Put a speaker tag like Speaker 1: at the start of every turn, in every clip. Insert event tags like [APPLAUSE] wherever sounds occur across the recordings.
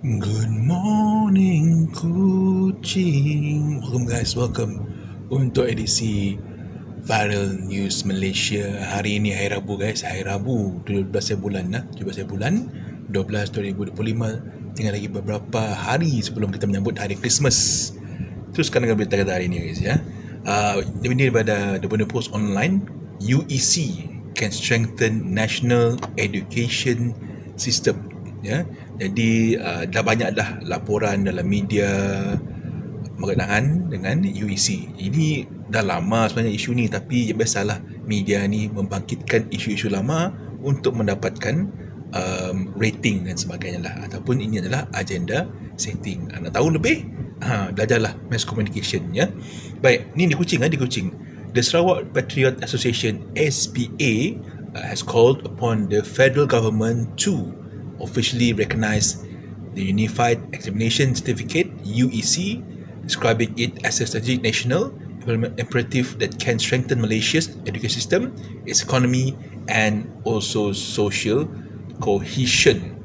Speaker 1: Good morning kucing. Welcome guys, welcome Untuk edisi Viral News Malaysia. Hari ini hari Rabu guys. Hari Rabu 17 bulan lah 17 bulan 12 2025 Tinggal lagi beberapa hari sebelum kita menyambut hari Christmas. Teruskan dengan berita kata hari ini guys ya. Uh, Ini daripada The Bunda Post Online UEC can strengthen national education system ya jadi uh, dah banyak dah laporan dalam media berkenaan dengan UEC. Ini dah lama sebenarnya isu ni tapi ya biasalah media ni membangkitkan isu-isu lama untuk mendapatkan um, rating dan sebagainya lah ataupun ini adalah agenda setting. Uh, nak tahu lebih? Ha, belajarlah mass communication ya. Baik, ni di Kuching ah di Kuching. The Sarawak Patriot Association SPA uh, has called upon the federal government to officially recognized the Unified Examination Certificate UEC, describing it as a strategic national imperative that can strengthen Malaysia's education system, its economy, and also social cohesion.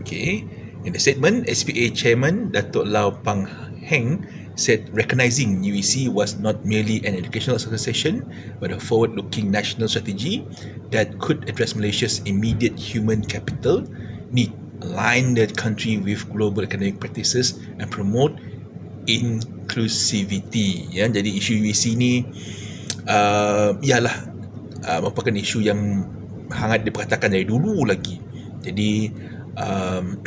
Speaker 1: Okay, in the statement, SPA Chairman Datuk Lau Pang Heng said recognizing UEC was not merely an educational association but a forward-looking national strategy that could address Malaysia's immediate human capital need align the country with global academic practices and promote inclusivity. Ya jadi isu UEC ni uh, ialah uh, merupakan isu yang hangat diperkatakan dari dulu lagi. Jadi um,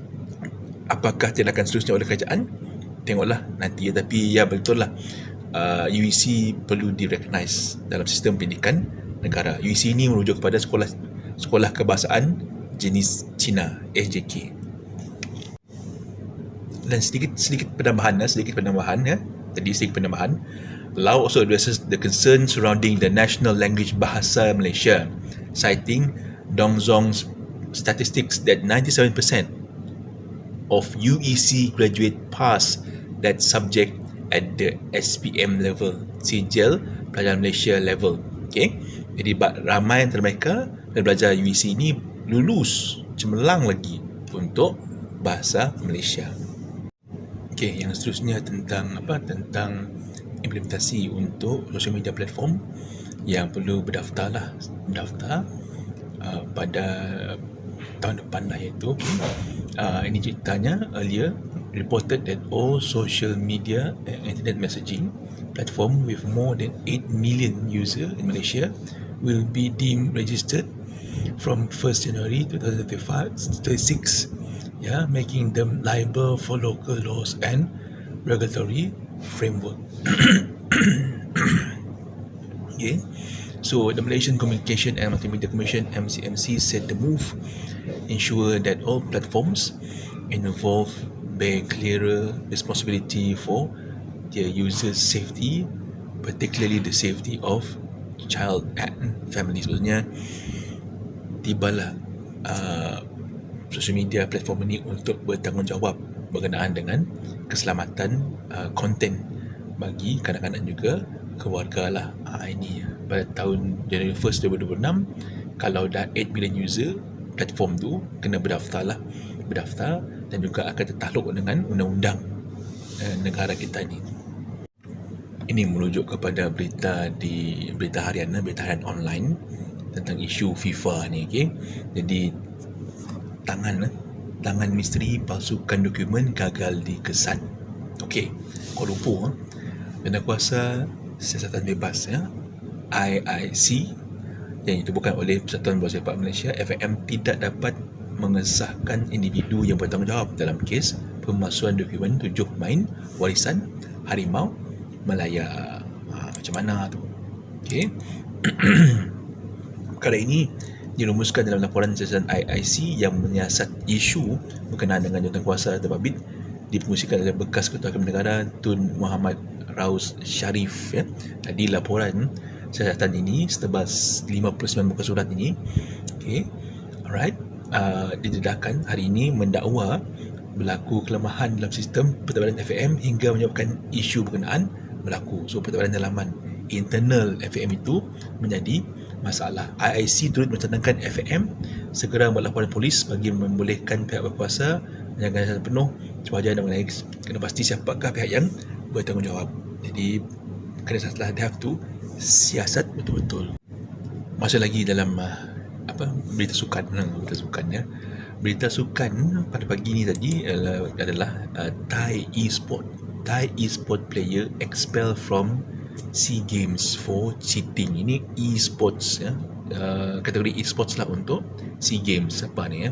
Speaker 1: [CLEARS THROAT] apakah tindakan seterusnya oleh kerajaan? Tengoklah nanti ya tapi ya betul lah. Uh, UEC perlu direkognize dalam sistem pendidikan negara. UEC ini merujuk kepada sekolah sekolah kebahasaan jenis Cina SJK. Dan sedikit sedikit penambahan ya, sedikit penambahan ya. Tadi sedikit penambahan. Lau also addresses the concern surrounding the national language bahasa Malaysia, citing Dong Zong's statistics that 97% of UEC graduate pass that subject at the SPM level, sijil pelajar Malaysia level. Okay, jadi ramai antara mereka belajar UEC ini lulus cemerlang lagi untuk bahasa Malaysia. Okey, yang seterusnya tentang apa? Tentang implementasi untuk social media platform yang perlu berdaftar lah, berdaftar uh, pada tahun depan lah iaitu uh, ini ceritanya earlier reported that all social media and internet messaging platform with more than 8 million user in Malaysia will be deemed registered from 1st January 2036 yeah, making them liable for local laws and regulatory framework. [COUGHS] okay. So the Malaysian Communication and Multimedia Commission MCMC said the move ensure that all platforms involved bear clearer responsibility for their users' safety, particularly the safety of child and families. Tibalah uh, social media platform ini untuk bertanggungjawab berkenaan dengan keselamatan uh, konten bagi kanak-kanak juga keluarga lah uh, ini pada tahun Januari 1st 2026 kalau dah 8 million user platform tu kena berdaftar lah. Berdaftar dan juga akan tertakluk dengan undang-undang uh, negara kita ni. Ini merujuk kepada berita di berita harian berita harian online tentang isu FIFA ni okey. Jadi tangan eh, tangan misteri palsukan dokumen gagal dikesan. Okey. Kuala Lumpur dan eh, kuasa siasatan bebas ya. IIC yang bukan oleh Persatuan Bola Sepak Malaysia FAM tidak dapat mengesahkan individu yang bertanggungjawab dalam kes pemalsuan dokumen tujuh main warisan harimau Malaya. Ha, macam mana tu? Okey. [CLEARS THROAT] perkara ini dirumuskan dalam laporan siasatan IIC yang menyiasat isu berkenaan dengan jawatankuasa terbabit dipengusikan oleh bekas Ketua Kabinet Negara Tun Muhammad Raus Sharif ya. Jadi laporan siasatan ini setebas 59 muka surat ini okay. alright uh, didedahkan hari ini mendakwa berlaku kelemahan dalam sistem pentadbiran FAM hingga menyebabkan isu berkenaan berlaku. So pentadbiran dalaman internal FAM itu menjadi masalah. IIC turut mencanangkan FAM segera membuat laporan polis bagi membolehkan pihak berkuasa menjaga kesihatan penuh sewajar dan mengenai kena pasti siapakah pihak yang bertanggungjawab. Jadi kena setelah they have to siasat betul-betul. Masuk lagi dalam uh, apa berita sukan berita sukan ya. Berita sukan pada pagi ni tadi adalah, adalah uh, Thai e-sport. Thai e-sport player expelled from SEA Games for cheating. Ini e-sports ya. Uh, kategori e-sports lah untuk SEA Games. Apa ni ya?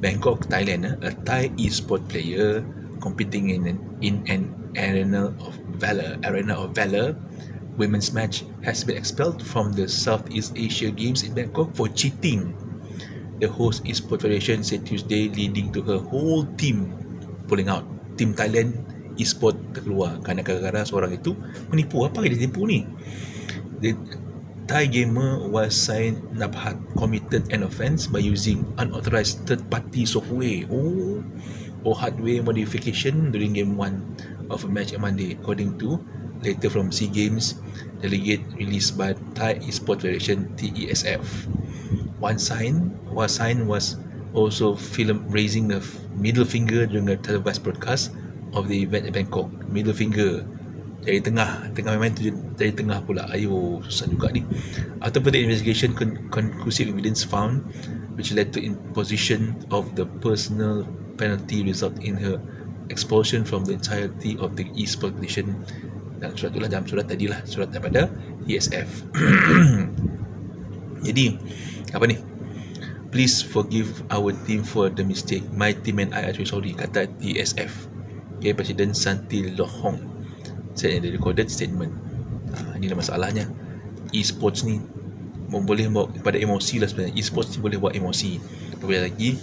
Speaker 1: Bangkok Thailand uh, a Thai e-sport player competing in an, in an arena of valor arena of valor. Women's match has been expelled from the Southeast Asia Games in Bangkok for cheating. The host e-sport federation said Tuesday leading to her whole team pulling out. Team Thailand e-sport terkeluar kerana gara-gara seorang itu menipu. Apa yang dia tipu ni? The Thai gamer was signed Nabhat committed an offence by using unauthorized third party software. Oh. Or hardware modification during game 1 of a match on Monday. According to later from SEA Games delegate released by Thai Esport Federation TESF one sign one sign was also film raising the middle finger during a televised broadcast of the event in Bangkok middle finger dari tengah tengah main tu dari tengah pula. Ayo susah juga ni. After further investigation con- conclusive evidence found which led to imposition of the personal penalty result in her expulsion from the entirety of the e-sport competition dan surat itulah dalam surat tadi lah surat daripada ESF [CLEARS THROAT] jadi apa ni? Please forgive our team for the mistake. My team and I are sorry kata ESF okay, Presiden Santi Lohong in the recorded statement. Ha, inilah masalahnya. E-sports ni boleh bawa kepada emosi lah sebenarnya. E-sports ni boleh buat emosi. Apabila lagi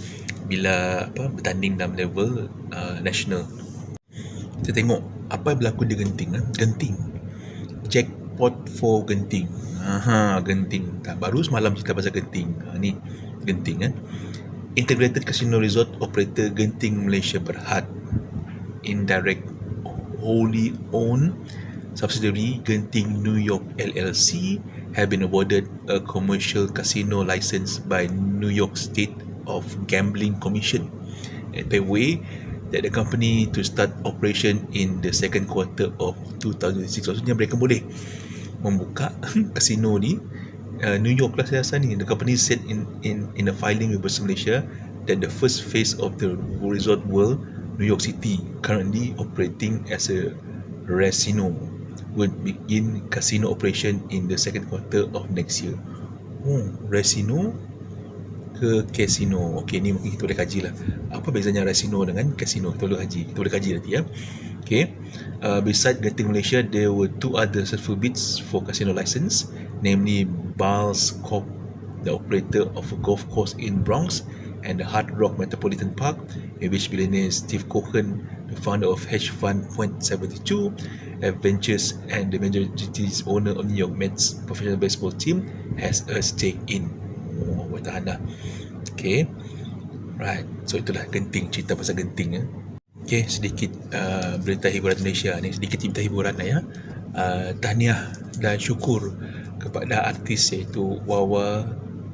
Speaker 1: bila apa bertanding dalam level uh, national. Kita tengok apa yang berlaku di Genting eh? Genting. Jackpot for Genting. Aha Genting. Tak baru semalam kita pasal Genting. Ha, ni Genting kan Integrated Casino Resort Operator Genting Malaysia Berhad indirect wholly owned subsidiary Genting New York LLC have been awarded a commercial casino license by New York State of Gambling Commission. And paveway that the company to start operation in the second quarter of 2006 maksudnya mereka boleh membuka [LAUGHS] kasino ni uh, New York lah saya rasa ni. The company said in in in a filing with Bursa Malaysia that the first phase of the resort world New York City currently operating as a casino would begin casino operation in the second quarter of next year. Oh, casino ke casino. Okey, ni mungkin kita boleh kaji lah. Apa bezanya casino dengan casino? Kita boleh kaji. Kita boleh kaji nanti ya. Okay. Uh, beside getting Malaysia, there were two other successful bids for casino license, namely Bals Corp, the operator of a golf course in Bronx, and the Hard Rock Metropolitan Park, in which billionaire Steve Cohen, the founder of hedge fund Point 72 Adventures and the majority owner of New York Mets professional baseball team, has a stake in. Oh, buat tahan dah. Okay. Right. So itulah genting cerita pasal genting ya. Okay, sedikit uh, berita hiburan Malaysia ni, sedikit berita hiburan lah ya. Uh, tahniah dan syukur kepada artis iaitu Wawa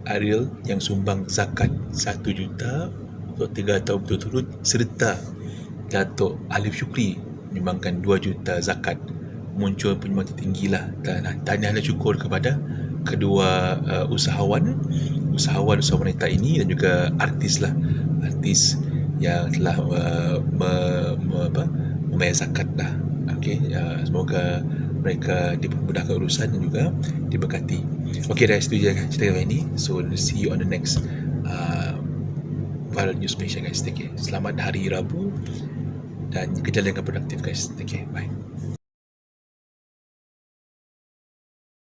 Speaker 1: Ariel yang sumbang zakat 1 juta untuk 3 tahun berturut-turut serta Datuk Alif Syukri menyumbangkan 2 juta zakat. Muncul penyumbang tertinggi lah. Dan tanya dan syukur kepada kedua uh, usahawan usahawan usahawan wanita ini dan juga artis lah. Artis yang telah uh, me, me, apa, membayar zakat lah. Okay, uh, semoga mereka dipermudahkan urusan dan juga diberkati. Okey dah itu je cerita kali ini. So see you on the next uh, viral news special guys. Take care. Selamat hari Rabu dan kerja dengan produktif guys. Take care. Bye.